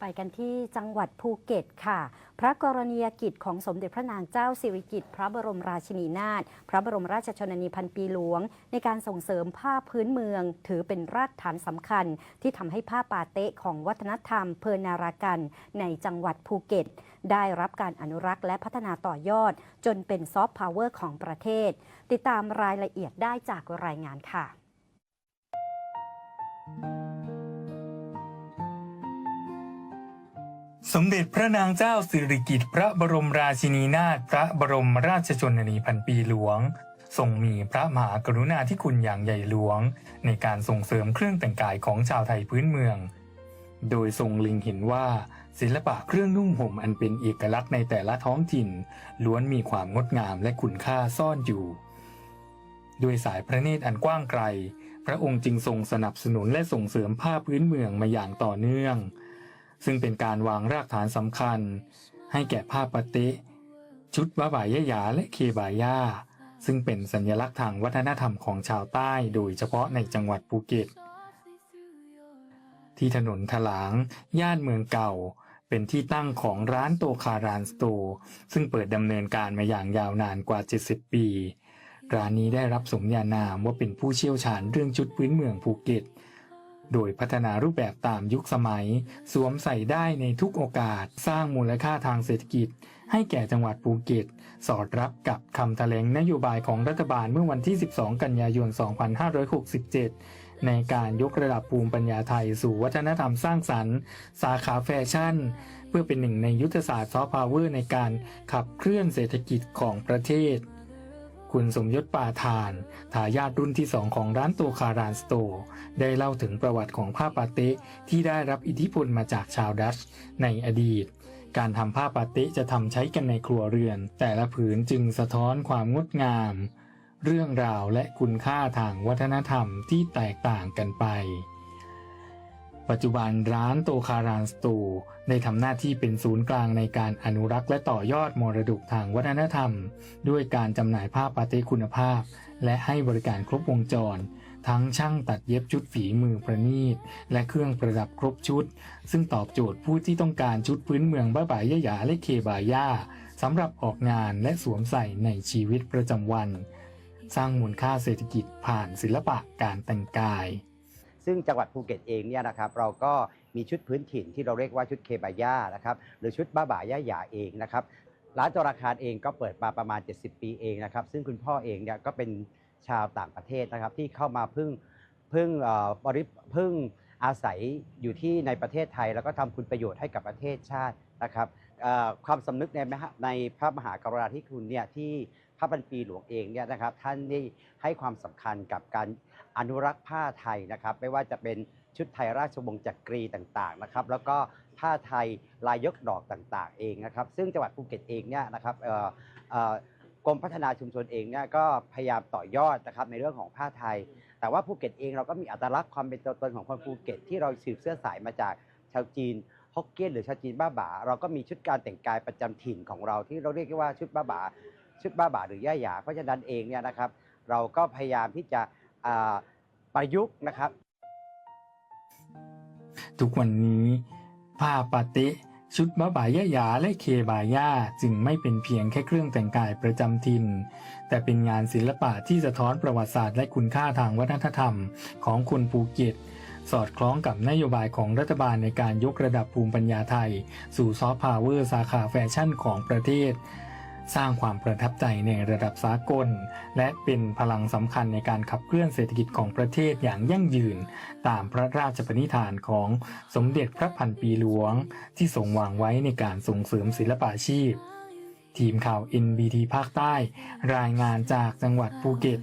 ไปกันที่จังหวัดภูเก็ตค่ะ พระกรณียกิจของสมเด็จพระนางเจ้าสิริกิติ์พระบรมราชินีนาถพระบรมราชชนนีพันปีหลวง ในการส่งเสริมผ้าพื้นเมือง ถือเป็นรากฐานสำคัญ ที่ทำให้ผ้าปาเตะของวัฒนธรรมเพอนารากัน ในจังหวัดภูเก็ต ได้รับการอนุรักษ์และพัฒนาต่อยอด จนเป็นซอฟต์พาวเวอร์ของประเทศ ติดตามรายละเอียดได้จากรายงานค่ะ สมเด็จพระนางเจ้าสิริกิติ์พระบรมราชินีนาถพระบรมราชชนนีพันปีหลวง ทรงมีพระมหากรุณาธิคุณอย่างใหญ่หลวง ในการส่งเสริมเครื่องแต่งกายของชาวไทยพื้นเมือง โดยทรงเล็งเห็นว่า ศิลปะเครื่องนุ่งห่มอันเป็นเอกลักษณ์ในแต่ละท้องถิ่น ล้วนมีความงดงามและคุณค่าซ่อนอยู่ ด้วยสายพระเนตรอันกว้างไกล พระองค์จึงทรงสนับสนุนและส่งเสริมผ้าพื้นเมืองมาอย่างต่อเนื่อง ซึ่งเป็นการวางรากฐานสำคัญ ให้แก่ผ้าปะเต๊ะชุดวะบายยหยาและเคบายาซึ่งเป็นสัญลักษณ์ทางวัฒนธรรมของชาวใต้โดยเฉพาะในจังหวัดภูเก็ต ที่ถนนถลาง ย่านเมืองเก่า เป็นที่ตั้งของร้านโตคารานสโต ซึ่งเปิดดำเนินการมาอย่างยาวนานกว่า 70 ปี ร้านนี้ได้รับสมญานามว่าเป็นผู้เชี่ยวชาญเรื่องชุดพื้นเมืองภูเก็ต โดยพัฒนารูปแบบตามยุคสมัย สวมใส่ได้ในทุกโอกาส สร้างมูลค่าทางเศรษฐกิจ ให้แก่จังหวัดภูเก็ต สอดรับกับคำแถลงนโยบายของรัฐบาลเมื่อวันที่ 12 กันยายน 2567 ในการยกระดับภูมิปัญญาไทยสู่วัฒนธรรมสร้างสรรค์ สาขาแฟชั่น เพื่อเป็นหนึ่งในยุทธศาสตร์ซอฟต์พาวเวอร์ในการขับเคลื่อนเศรษฐกิจของประเทศ คุณสมยศปาทานทายาทรุ่นที่สองของร้านโตคารานสโต ได้เล่าถึงประวัติของผ้าปาเต๊ะที่ได้รับอิทธิพลมาจากชาวดัชในอดีต การทำผ้าปาเต๊ะจะทำใช้กันในครัวเรือน แต่ละผืนจึงสะท้อนความงดงาม เรื่องราวและคุณค่าทางวัฒนธรรมที่แตกต่างกันไป ปัจจุบันร้านโตคารานสตูได้ทำหน้าที่เป็นศูนย์กลางในการอนุรักษ์และต่อยอดมรดกทางวัฒนธรรม ด้วยการจำหน่ายผ้าปาเต้คุณภาพ และให้บริการครบวงจร ทั้งช่างตัดเย็บชุดฝีมือประณีต และเครื่องประดับครบชุด ซึ่งตอบโจทย์ผู้ที่ต้องการชุดพื้นเมืองบ้าบายยะยาและเคบายาสำหรับออกงานและสวมใส่ในชีวิตประจำวัน สร้างมูลค่าเศรษฐกิจผ่านศิลปะการแต่งกาย ซึ่งจังหวัดภูเก็ตเองเนี่ยนะครับเราก็มีชุดพื้นถิ่นที่เราเรียกว่าชุดเคบาย่านะครับหรือชุดบ้าบ่าย่าหยาเองนะครับร้านจราคารเองก็เปิดมาประมาณ 70 ปีเองนะครับซึ่งคุณพ่อเองเนี่ยก็เป็นชาวต่างประเทศนะครับที่เข้ามาพึ่งพึ่งเอ่อบริพึ่งอาศัยอยู่ที่ในประเทศไทย แล้วก็ทำคุณประโยชน์ให้กับประเทศชาตินะครับความสำนึกในในพระมหากรุณาธิคุณเนี่ยที่ พระบัญปีหลวงเองเนี่ยนะครับท่านได้ให้ความสำคัญกับการอนุรักษ์ผ้าไทยนะครับ ไม่ว่าจะเป็นชุดไทยราชวงศ์จักรีต่างๆนะครับ แล้วก็ผ้าไทยลายยกดอกต่างๆ เองนะครับ ซึ่งจังหวัดภูเก็ตเองเนี่ยนะครับกรมพัฒนาชุมชนเองเนี่ยก็พยายามต่อยอดนะครับในเรื่องของผ้าไทย แต่ว่าภูเก็ตเองเราก็มีอัตลักษณ์ความเป็นตัวตนของคนภูเก็ต ที่เราสืบเสื้อสายมาจากชาวจีนฮกเกี้ยนหรือชาวจีนบ้าบ่าเราก็มีชุดการแต่งกายประจำถิ่นของเราที่เราเรียกว่าชุดบ้าบ่า ชุดบ้าบ่าหรือย่าหยาเพราะฉะนั้นเองเนี่ยนะครับ เราก็พยายามที่จะประยุกต์นะครับ ทุกวันนี้ผ้าปาเต๊ะชุดบ้าบ่ายยะหยาและเคบายาจึงไม่เป็นเพียงแค่เครื่องแต่งกายประจำถิ่น แต่เป็นงานศิลปะที่สะท้อนประวัติศาสตร์และคุณค่าทางวัฒนธรรมของคนภูเก็ต สอดคล้องกับนโยบายของรัฐบาลในการยกระดับภูมิปัญญาไทย สู่ซอฟต์พาวเวอร์สาขาแฟชั่นของประเทศ สร้างความประทับใจในระดับสากล และเป็นพลังสำคัญในการขับเคลื่อนเศรษฐกิจของประเทศอย่างยั่งยืน ตามพระราชปณิธานของสมเด็จพระพันปีหลวง ที่ทรงวางไว้ในการส่งเสริมศิลปาชีพ ทีมข่าว NBT ภาคใต้ รายงานจากจังหวัดภูเก็ต